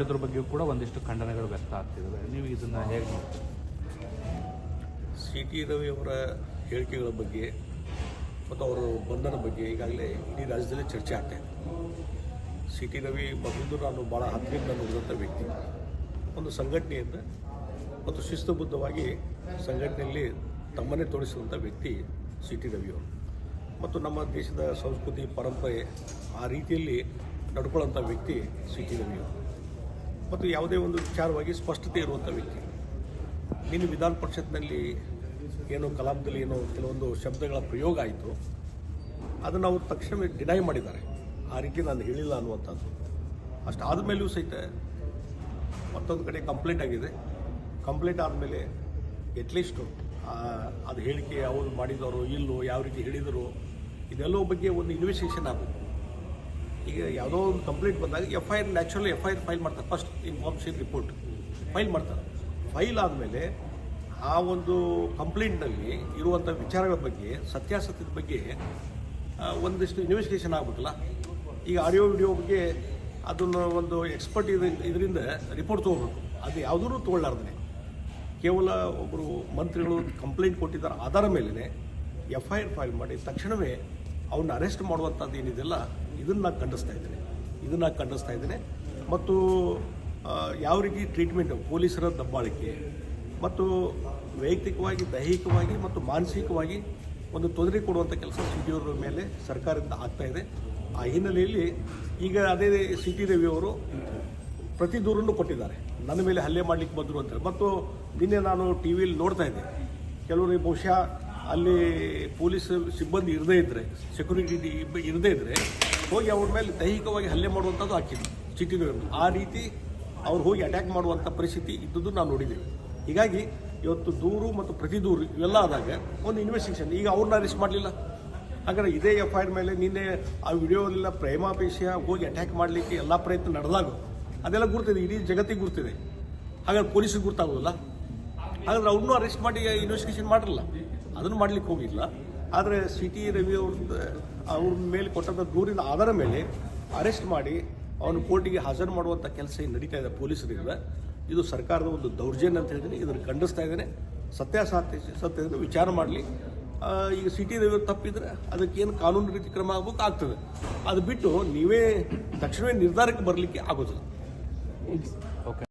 ಮಾಡಿದ್ರ ಬಗ್ಗೆ ಕೂಡ ಒಂದಿಷ್ಟು ಖಂಡನೆಗಳು ವ್ಯಕ್ತ ಆಗ್ತಿದ್ದಾವೆ. ನೀವು ಇದನ್ನ ಹೇಗೆ ಸಿ ಟಿ ರವಿ ಅವರ ಹೇಳಿಕೆಗಳ ಬಗ್ಗೆ ಮತ್ತು ಅವರ ಬಂಧನ ಬಗ್ಗೆ ಈಗಾಗಲೇ ಇಡೀ ರಾಜ್ಯದಲ್ಲಿ ಚರ್ಚೆ ಆಗ್ತಾ ಇದೆ. ಸಿ ಟಿ ರವಿ ಬಂದು ನಾನು ಭಾಳ ಹತ್ತಿರದಿಂದ ನೋಡಿದಂಥ ವ್ಯಕ್ತಿ. ಒಂದು ಸಂಘಟನೆಯಿಂದ ಮತ್ತು ಶಿಸ್ತುಬದ್ಧವಾಗಿ ಸಂಘಟನೆಯಲ್ಲಿ ತಮ್ಮನ್ನೇ ತೋರಿಸಿದಂಥ ವ್ಯಕ್ತಿ ಸಿ ಟಿ ರವಿಯವರು ಮತ್ತು ನಮ್ಮ ದೇಶದ ಸಂಸ್ಕೃತಿ, ಪರಂಪರೆ ಆ ರೀತಿಯಲ್ಲಿ ನಡ್ಕೊಳ್ಳೋಂಥ ವ್ಯಕ್ತಿ ಸಿ ಟಿ ರವಿಯವರು ಮತ್ತು ಯಾವುದೇ ಒಂದು ವಿಚಾರವಾಗಿ ಸ್ಪಷ್ಟತೆ ಇರುವಂಥ ವ್ಯಕ್ತಿ. ನಿನ್ನ ವಿಧಾನ ಪರಿಷತ್ನಲ್ಲಿ ಏನು ಕಲಾಪದಲ್ಲಿ ಏನೋ ಕೆಲವೊಂದು ಶಬ್ದಗಳ ಪ್ರಯೋಗ ಆಯಿತು. ಅದನ್ನು ಅವರು ತಕ್ಷಣ ಡಿನೈ ಮಾಡಿದ್ದಾರೆ. ಆ ರೀತಿ ನಾನು ಹೇಳಿಲ್ಲ ಅನ್ನುವಂಥದ್ದು. ಅಷ್ಟು ಆದಮೇಲೂ ಸಹಿತ ಮತ್ತೊಂದು ಕಡೆ ಕಂಪ್ಲೇಂಟ್ ಆಗಿದೆ. ಕಂಪ್ಲೇಂಟ್ ಆದಮೇಲೆ ಎಟ್ಲೀಸ್ಟು ಅದು ಹೇಳಿಕೆ, ಅವರು ಮಾಡಿದವರು ಇಲ್ಲೋ, ಯಾವ ರೀತಿ ಹೇಳಿದರು, ಇದೆಲ್ಲೋ ಬಗ್ಗೆ ಒಂದು ಇನ್ವೆಸ್ಟಿಗೇಷನ್ ಆಗಬೇಕು. ಈಗ ಯಾವುದೋ ಒಂದು ಕಂಪ್ಲೇಂಟ್ ಬಂದಾಗ F I R naturally F I R file ಮಾಡ್ತಾರೆ. ಫಸ್ಟ್ ಇನ್ಫಾರ್ಮೇಷನ್ ರಿಪೋರ್ಟ್ ಫೈಲ್ ಮಾಡ್ತಾರೆ. ಫೈಲ್ ಆದಮೇಲೆ ಆ ಒಂದು ಕಂಪ್ಲೇಂಟ್ನಲ್ಲಿ ಇರುವಂಥ ವಿಚಾರಗಳ ಬಗ್ಗೆ, ಸತ್ಯಾಸತ್ಯದ ಬಗ್ಗೆ ಒಂದಿಷ್ಟು ಇನ್ವೆಸ್ಟಿಗೇಷನ್ ಆಗಬೇಕಲ್ಲ. ಈಗ ಆಡಿಯೋ ವಿಡಿಯೋ ಬಗ್ಗೆ ಅದನ್ನು ಒಂದು ಎಕ್ಸ್ಪರ್ಟ್ ಇದು ಇದರಿಂದ ರಿಪೋರ್ಟ್ ತೊಗೋಬೇಕು. ಅದು ಯಾವುದೂ ತೊಗೊಳ್ಳಾರ್ದೇ ಕೇವಲ ಒಬ್ಬರು ಮಂತ್ರಿಗಳು ಕಂಪ್ಲೇಂಟ್ ಕೊಟ್ಟಿದ್ದಾರೆ. ಆಧಾರ ಮೇಲೆ ಎಫ್ ಐ ಆರ್ ಫೈಲ್ ಮಾಡಿ ತಕ್ಷಣವೇ ಅವನ್ನ ಅರೆಸ್ಟ್ ಮಾಡುವಂಥದ್ದು ಏನಿದೆಯಲ್ಲ, ಇದನ್ನು ನಾನು ಖಂಡಿಸ್ತಾ ಇದ್ದೇನೆ. ಇದನ್ನು ನಾನು ಖಂಡಿಸ್ತಾ ಇದ್ದೇನೆ. ಮತ್ತು ಯಾವ ರೀತಿ ಟ್ರೀಟ್ಮೆಂಟ್ ಪೊಲೀಸರ ದಬ್ಬಾಳಿಕೆ, ಮತ್ತು ವೈಯಕ್ತಿಕವಾಗಿ, ದೈಹಿಕವಾಗಿ ಮತ್ತು ಮಾನಸಿಕವಾಗಿ ಒಂದು ತೊಂದರೆ ಕೊಡುವಂಥ ಕೆಲಸ ಸಿ ಟಿ ಅವರ ಮೇಲೆ ಸರ್ಕಾರದಿಂದ ಆಗ್ತಾ ಇದೆ. ಆ ಹಿನ್ನೆಲೆಯಲ್ಲಿ ಈಗ ಅದೇ ಸಿ ಟಿ ರವಿ ಅವರು ಪ್ರತಿ ದೂರನ್ನು ಕೊಟ್ಟಿದ್ದಾರೆ. ನನ್ನ ಮೇಲೆ ಹಲ್ಲೆ ಮಾಡಲಿಕ್ಕೆ ಬಂದರು ಅಂತೇಳಿ ಮತ್ತು ನಿನ್ನೆ ನಾನು ಟಿ ವಿಲಿ ನೋಡ್ತಾ ಇದ್ದೆ. ಕೆಲವರು ಬಹುಶಃ ಅಲ್ಲಿ ಪೊಲೀಸ್ ಸಿಬ್ಬಂದಿ ಇರದೇ ಇದ್ದರೆ ಸೆಕ್ಯೂರಿಟಿ ಇರದೇ ಇದ್ದರೆ ಹೋಗಿ ಅವ್ರ ಮೇಲೆ ದೈಹಿಕವಾಗಿ ಹಲ್ಲೆ ಮಾಡುವಂಥದ್ದು ಹಾಕಿದ್ರು ಚಿಟ್ಟಿಗಳನ್ನು ಆ ರೀತಿ ಅವ್ರು ಹೋಗಿ ಅಟ್ಯಾಕ್ ಮಾಡುವಂಥ ಪರಿಸ್ಥಿತಿ ಇದ್ದದ್ದು ನಾವು ನೋಡಿದ್ದೇವೆ ಹೀಗಾಗಿ ಇವತ್ತು ದೂರು ಮತ್ತು ಪ್ರತಿ ದೂರು ಇವೆಲ್ಲ ಆದಾಗ ಒಂದು ಇನ್ವೆಸ್ಟಿಗೇಷನ್ ಈಗ ಅವ್ರನ್ನ ಅರೆಸ್ಟ್ ಮಾಡಲಿಲ್ಲ. ಹಾಗಾದ್ರೆ ಇದೇ ಎಫ್ ಐ ಆರ್ ಮೇಲೆ ನಿನ್ನೆ ಆ ವಿಡಿಯೋದೆಲ್ಲ ಪ್ರೇಮಾಪೇಕ್ಷೆಯ ಹೋಗಿ ಅಟ್ಯಾಕ್ ಮಾಡಲಿಕ್ಕೆ ಎಲ್ಲ ಪ್ರಯತ್ನ ನಡೆದಾಗ, ಅದೆಲ್ಲ ಗುರ್ತಿದೆ, ಇಡೀ ಜಗತ್ತಿಗೆ ಗುರ್ತಿದೆ. ಹಾಗಾದ್ರೆ ಪೊಲೀಸಿಗೆ ಗುರ್ತಾಗೋದಿಲ್ಲ? ಹಾಗಾದ್ರೆ ಅವ್ರನ್ನೂ ಅರೆಸ್ಟ್ ಮಾಡಿ ಇನ್ವೆಸ್ಟಿಗೇಷನ್ ಮಾಡಿರಲ್ಲ. ಅದನ್ನು ಮಾಡ್ಲಿಕ್ಕೆ ಹೋಗಿಲ್ಲ. ಆದರೆ ಸಿ ಟಿ ರವಿ ಅವ್ರದ್ದು ಅವ್ರ ಮೇಲೆ ಕೊಟ್ಟಂಥ ದೂರಿನ ಆಧಾರ ಮೇಲೆ ಅರೆಸ್ಟ್ ಮಾಡಿ ಅವನು ಕೋರ್ಟಿಗೆ ಹಾಜರು ಮಾಡುವಂಥ ಕೆಲಸ ಏನು ನಡೀತಾ ಇದೆ ಪೊಲೀಸರಿಂದ. ಇದು ಸರ್ಕಾರದ ಒಂದು ದೌರ್ಜನ್ಯ ಅಂತ ಹೇಳಿದ್ರೆ ಇದನ್ನು ಖಂಡಿಸ್ತಾ ಇದ್ದೇನೆ. ಸತ್ಯಾಸತ್ಯ ಸತ್ಯದಿಂದ ವಿಚಾರ ಮಾಡಲಿ. ಈಗ ಸಿ ಟಿ ರವಿ ತಪ್ಪಿದ್ರೆ ಅದಕ್ಕೇನು ಕಾನೂನು ರೀತಿ ಕ್ರಮ ಆಗ್ಬೇಕು ಆಗ್ತದೆ ಅದು ಬಿಟ್ಟು ನೀವೇ ತಕ್ಷಣವೇ ನಿರ್ಧಾರಕ್ಕೆ ಬರಲಿಕ್ಕೆ ಆಗೋದಿಲ್ಲ.